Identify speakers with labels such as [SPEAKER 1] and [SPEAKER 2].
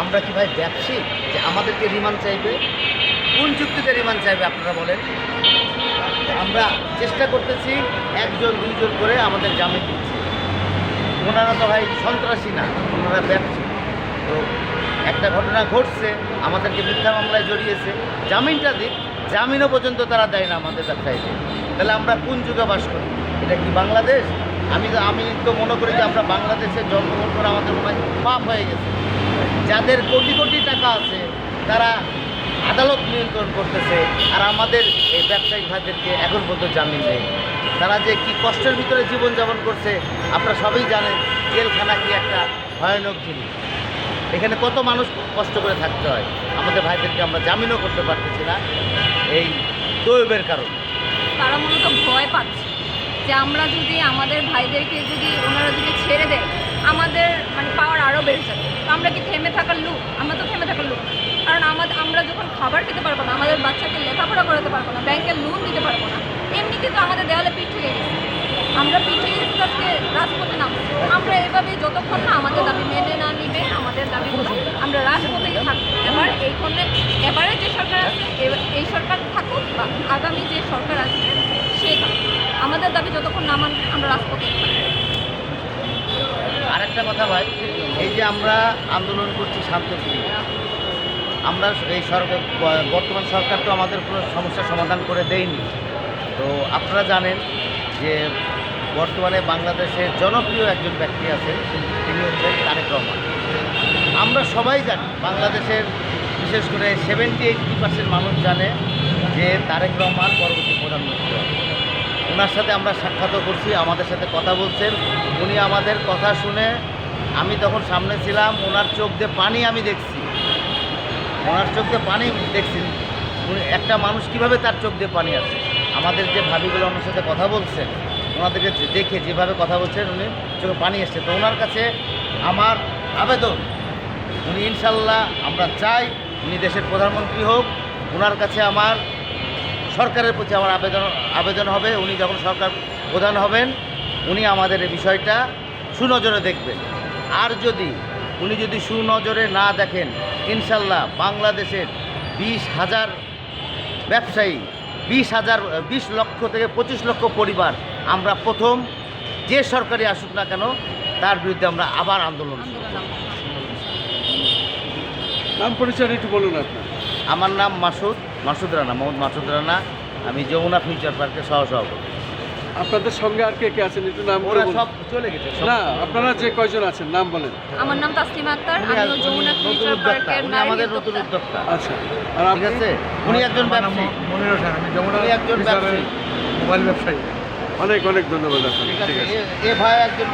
[SPEAKER 1] আমরা কি ভাই ব্যবসায়িক যে আমাদেরকে রিমান্ড চাইবে? কোন চুক্তিতে রিমান্ড চাইবে আপনারা বলেন? আমরা চেষ্টা করতেছি একজন, দুইজন করে আমাদের জামিন দিচ্ছে ওনারা তো ভাই সন্ত্রাসী না, ওনারা ব্যবসায়ী তো একটা ঘটনা ঘটছে, আমাদেরকে মিথ্যা মামলায় জড়িয়েছে। জামিনটা দিক, জামিনও পর্যন্ত তারা দেয় না আমাদের ব্যবসায়ীকে তাহলে আমরা কোন যুগে বাস করি? এটা কি বাংলাদেশ? আমি আমি তো মনে করি যে আমরা বাংলাদেশে জন্মগ্রহণ করে আমাদের মনে হয় পাপ হয়ে গেছে। যাদের কোটি কোটি টাকা আছে, তারা আদালত নিয়ন্ত্রণ করতেছে আর আমাদের এই ব্যবসায়িক ভাইদেরকে এখন পর্যন্ত জামিন দেয় তারা যে কি কষ্টের ভিতরে জীবনযাপন করছে, আপনারা সবই জানেন, জেলখানা কি একটা ভয়ানক জিনিস। এখানে কত মানুষ কষ্ট করে থাকতে হয়, আমাদের ভাইদেরকে আমরা জামিনও করতে পারতেছি না, এই দৈবের কারণে।
[SPEAKER 2] তারা মূলত ভয় পাচ্ছে যে আমরা যদি আমাদের ভাইদেরকে যদি ওনারা যদি ছেড়ে দেয়, আমাদের মানে পাওয়ার আরও বেড়ে যাবে। আমরা কি থেমে থাকার লোক আমরা তো থেমে থাকার লোক কারণ আমাদের আমরা যখন খাবার খেতে পারব না, আমাদের বাচ্চাকে লেখাপড়া করাতে পারব না ব্যাংকের লোন দিতে পারব না, এমনিতে তো আমাদের দেওয়ালে পিঠ গেছে। আমরা পিঠ গেছি আজকে রাজপথে নামছি। আমরা এভাবে যতক্ষণ না আমাদের দাবি মেনে না নিবে, আমাদের দাবিগুলো আমরা রাজপথেই থাকব। এবার এইখানে এবারে যে সরকার আছে এই সরকার থাকুক বা আগামী যে সরকার আসবে, সে থাকুক। আমাদের দাবি যতক্ষণ না মানবে, আমরা রাজপথে থাকব।
[SPEAKER 1] আরেকটা কথা ভাই, এই যে আমরা আন্দোলন করছি শান্তিপ্রিয় আমরা এই সরকার, বর্তমান সরকার তো আমাদের কোনো সমস্যার সমাধান করে দেয়নি। তো আপনারা জানেন যে বর্তমানে বাংলাদেশের জনপ্রিয় একজন ব্যক্তি আছেন, তিনি হচ্ছেন তারেক রহমান। আমরা সবাই জানি, বাংলাদেশের বিশেষ করে সেভেন্টি এইটটি পার্সেন্ট মানুষ জানে যে তারেক রহমান পরবর্তী প্রধানমন্ত্রী ওনার সাথে আমরা সাক্ষাৎও করছি, আমাদের সাথে কথা বলছেন। উনি আমাদের কথা শুনে আমি তখন সামনে ছিলাম, ওনার চোখ দিয়ে পানি আমি দেখছি। ওনার চোখ দিয়ে পানি দেখছি। একটা মানুষ কীভাবে তার চোখ দিয়ে পানি আছে? আমাদের যে ভাবিগুলো ওনার সাথে কথা বলছেন, ওনাদেরকে দেখে যেভাবে কথা বলছেন উনি, চোখে পানি এসছে। তো ওনার কাছে আমার আবেদন, উনি ইনশাল্লাহ আমরা চাই উনি দেশের প্রধানমন্ত্রী হোক ওনার কাছে আমার সরকারের প্রতি আমার আবেদন আবেদন হবে। উনি যখন সরকার প্রধান হবেন, উনি আমাদের এই বিষয়টা সুনজরে দেখবেন। আর যদি উনি যদি সুনজরে না দেখেন, ইনশাল্লাহ বাংলাদেশের বিশ হাজার ব্যবসায়ী, বিশ হাজার, বিশ লক্ষ থেকে পঁচিশ লক্ষ পরিবার আমরা প্রথম যে সরকারি আসুক না কেন, তার বিরুদ্ধে আমরা আবার আন্দোলন
[SPEAKER 3] নাম পরিচয় একটু বলুন আপনার।
[SPEAKER 1] আমার নাম মাসুদ মাসুদ রানা মোহাম্মদ মাসুদ রানা। আমি যমুনা ফিউচার পার্কের সহসভাপতি।
[SPEAKER 3] আপনাদের সঙ্গে আর কে কে আছেন একটু নাম
[SPEAKER 1] ওরা সব চলে গেছে
[SPEAKER 3] না আপনারা যে কয়জন আছেন নাম বলেন।
[SPEAKER 2] আমার নাম তাসলিমা আক্তার
[SPEAKER 1] এক-
[SPEAKER 2] যমুনা ফিউচার পার্কের
[SPEAKER 1] উনি
[SPEAKER 2] নারী
[SPEAKER 1] আমাদের নতুন
[SPEAKER 2] উদ্যোক্তা।
[SPEAKER 3] আচ্ছা আর আপনি?
[SPEAKER 1] আছে? উনি একজন ব্যবসায়ী।
[SPEAKER 4] মনির হোসেন আমি যমুনা
[SPEAKER 1] একজন ব্যবসায়ী।
[SPEAKER 4] মোবাইল ব্যবসায়ী।
[SPEAKER 3] অনেক অনেক ধন্যবাদ আপনাকে
[SPEAKER 1] ঠিক আছে। এ ভাই একজন